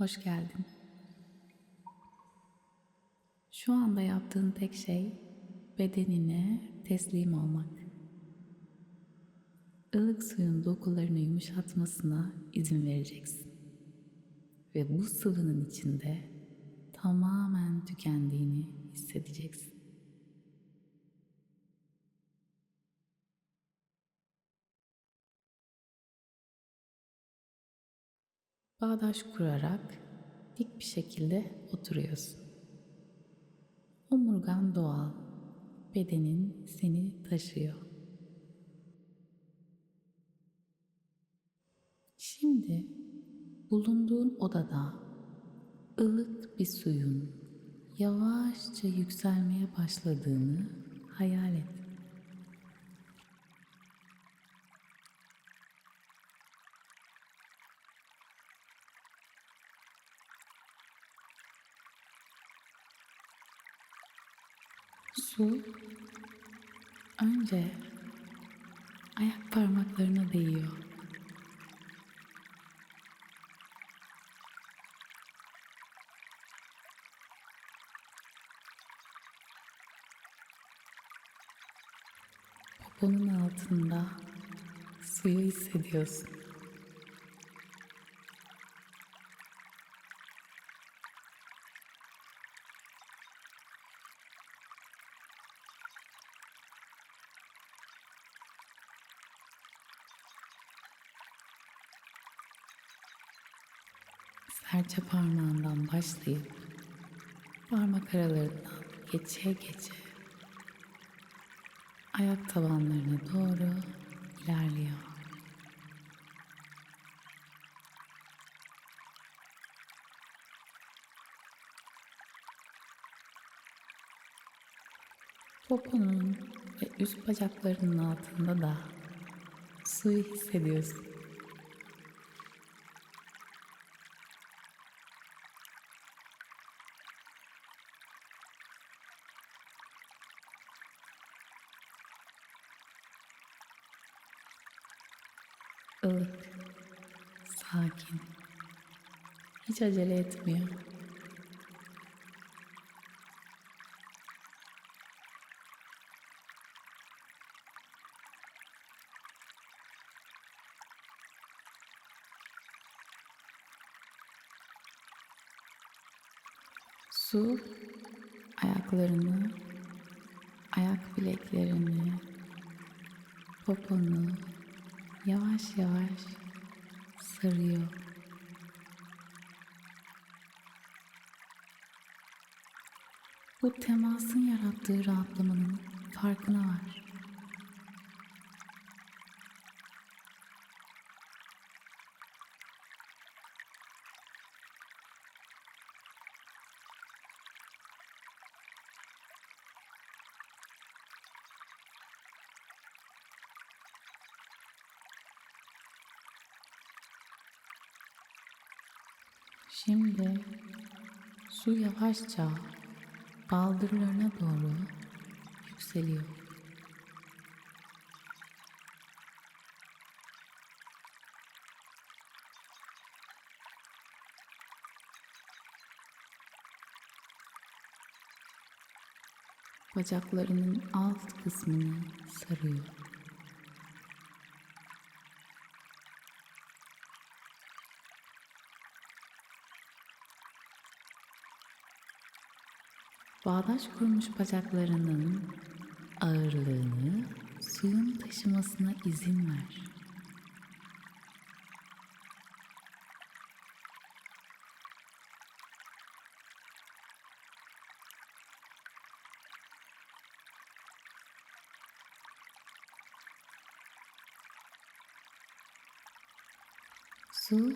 Hoş geldin. Şu anda yaptığın tek şey bedenine teslim olmak. Ilık suyun dokularını yumuşatmasına izin vereceksin. Ve bu sıvının içinde tamamen tükendiğini hissedeceksin. Bağdaş kurarak dik bir şekilde oturuyorsun. Omurgan doğal, bedenin seni taşıyor. Şimdi bulunduğun odada ılık bir suyun yavaşça yükselmeye başladığını hayal et. Su önce ayak parmaklarına değiyor. Poponun altında suyu hissediyorsun. Serçe parmağından başlayıp parmak aralarından geçe geçe ayak tabanlarına doğru ilerliyor. Poponun ve üst bacaklarının altında da suyu hissediyorsun. Ilık, sakin, hiç acele etmiyor. Su ayaklarını, ayak bileklerini, poponu, yavaş yavaş sarıyor. Bu temasın yarattığı rahatlamanın farkına var. Şimdi su yavaşça baldırlarına doğru yükseliyor. Bacaklarının alt kısmını sarıyor. Bağdaş kurmuş bacaklarının ağırlığını suyun taşımasına izin ver. Su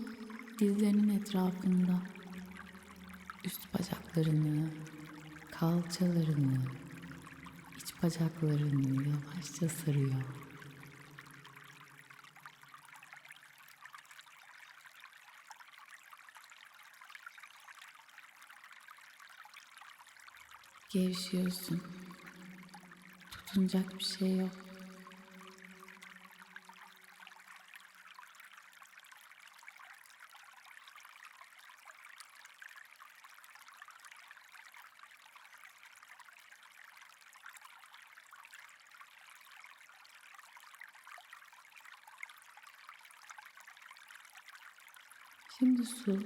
dizlerinin etrafında üst bacaklarını, kalçalarını, iç bacaklarını yavaşça sarıyor. Gevşiyorsun. Tutunacak bir şey yok. Su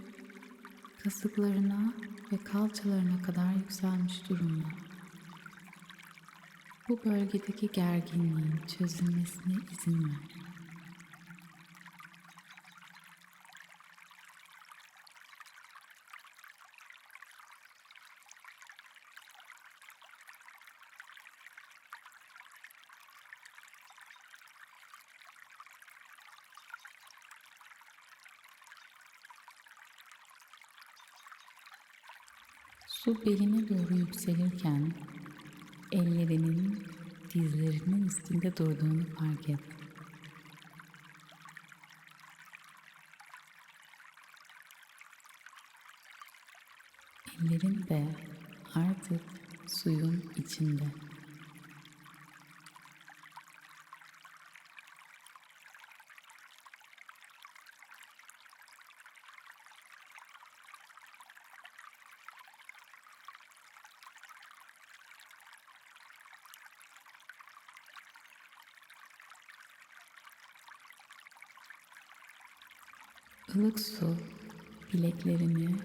kasıklarına ve kalçalarına kadar yükselmiş durumda. Bu bölgedeki gerginliğin çözülmesine izin ver. Su beline doğru yükselirken ellerinin dizlerinin üstünde durduğunu fark et. Ellerin de artık suyun içinde. Ilık su bileklerini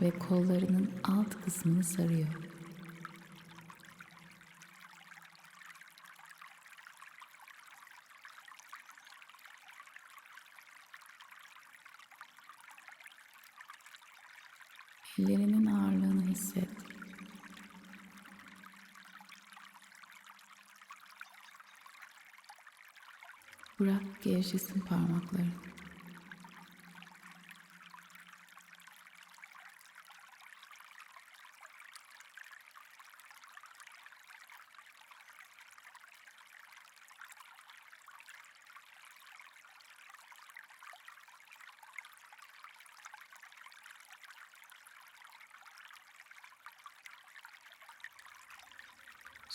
ve kollarının alt kısmını sarıyor. Ellerinin ağırlığını hisset. Bırak gevşesin parmakların.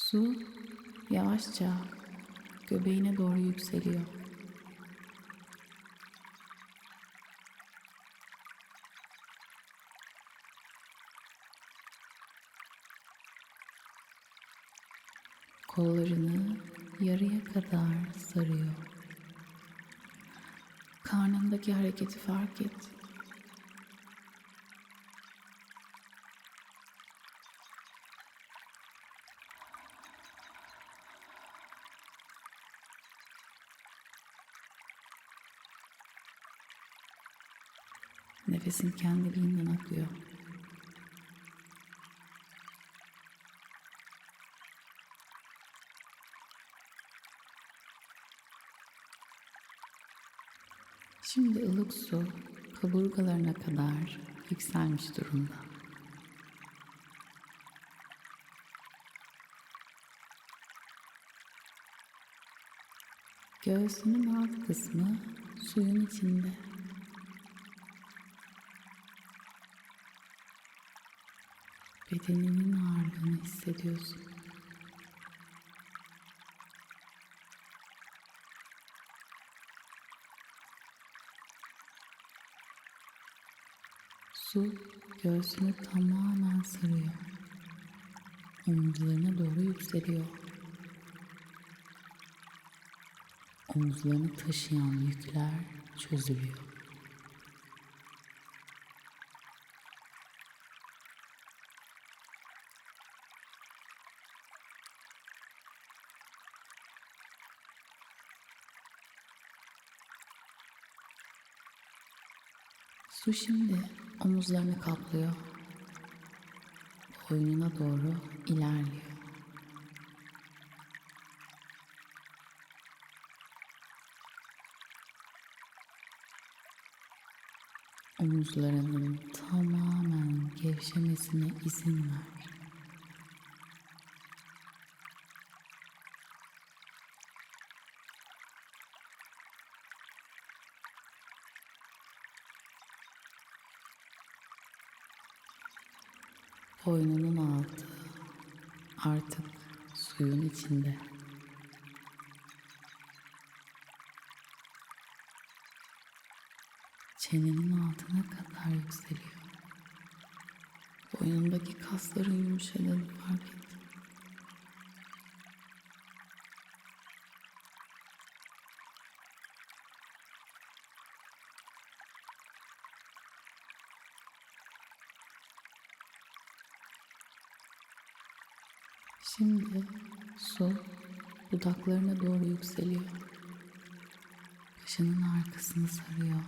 Su yavaşça göbeğine doğru yükseliyor. Kollarını yarıya kadar sarıyor. Karnındaki hareketi fark et. Nefesin kendiliğinden akıyor. Şimdi ılık su kaburgalarına kadar yükselmiş durumda. Göğsünün alt kısmı suyun içinde. Bedeninin ağırlığını hissediyorsun. Su göğsünü tamamen sarıyor. Omuzlarına doğru yükseliyor. Omuzlarını taşıyan yükler çözülüyor. Su şimdi omuzlarını kaplıyor. Boynuna doğru ilerliyor. Omuzlarının tamamen gevşemesine izin ver. Boynunun altı artık suyun içinde. Çenenin altına kadar yükseliyor. Boynundaki kasların yumuşadığını fark et. Şimdi su dudaklarına doğru yükseliyor. Başının arkasını sarıyor.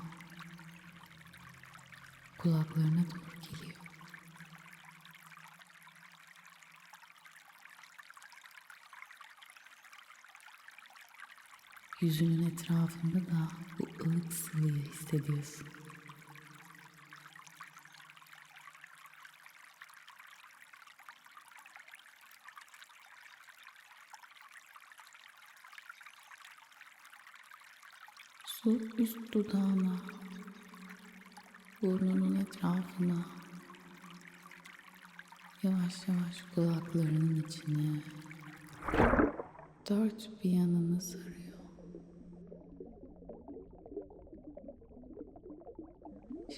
Kulaklarına doğru geliyor. Yüzünün etrafında da bu ılık sıvıyı hissediyorsun. Su üst dudağına, burnunun etrafına, yavaş yavaş kulaklarının içine, dört bir yanını sarıyor.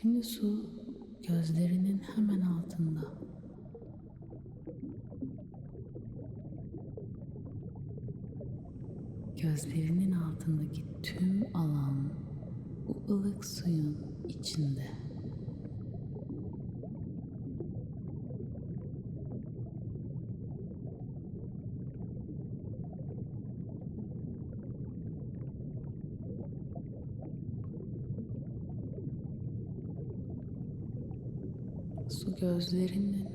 Şimdi su gözlerinin hemen altında. Gözlerinin altındaki tüm alan bu ılık suyun içinde. Su gözlerinin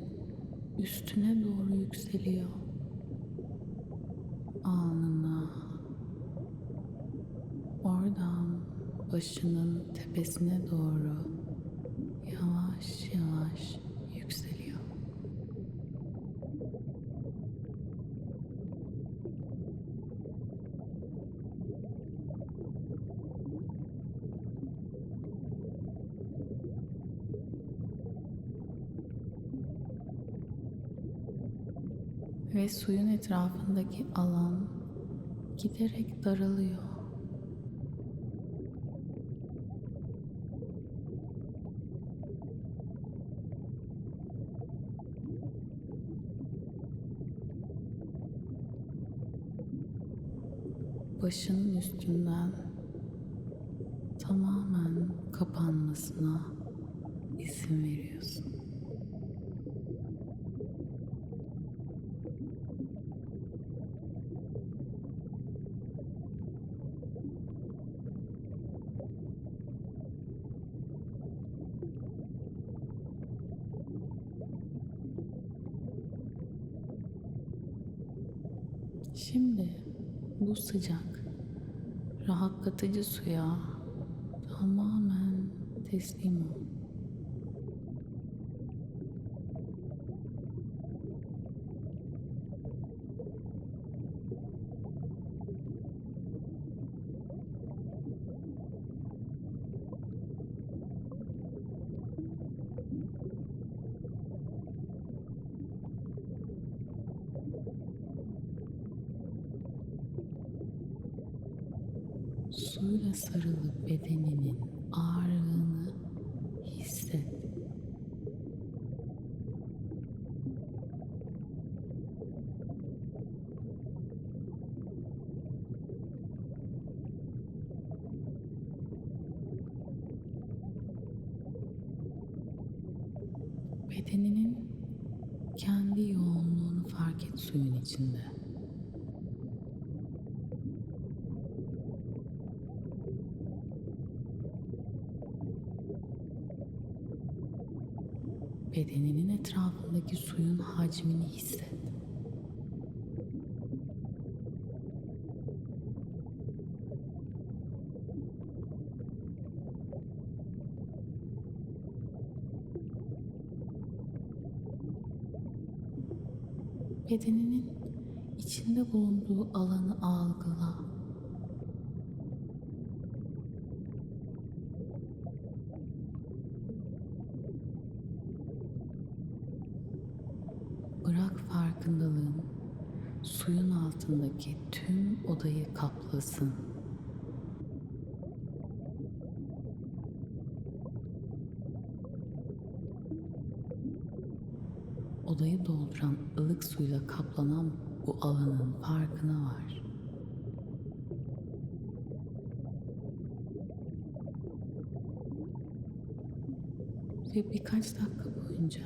üstüne doğru yükseliyor. Başının tepesine doğru yavaş yavaş yükseliyor. Ve suyun etrafındaki alan giderek daralıyor. Başının üstünden tamamen kapanmasına izin veriyorsun. Şimdi bu sıcak, rahatlatıcı suya tamamen teslim ol. Suyla sarılı bedeninin ağırlığını hisset. Bedeninin kendi yoğunluğunu fark et suyun içinde. Bedeninin etrafındaki suyun hacmini hisset. Bedeninin içinde bulunduğu alanı algıla. Bırak farkındalığın suyun altındaki tüm odayı kaplasın. Odayı dolduran ılık suyla kaplanan bu alanın farkına var. Ve birkaç dakika boyunca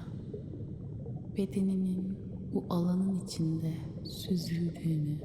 bedeninin bu alanın içinde süzüldüğünü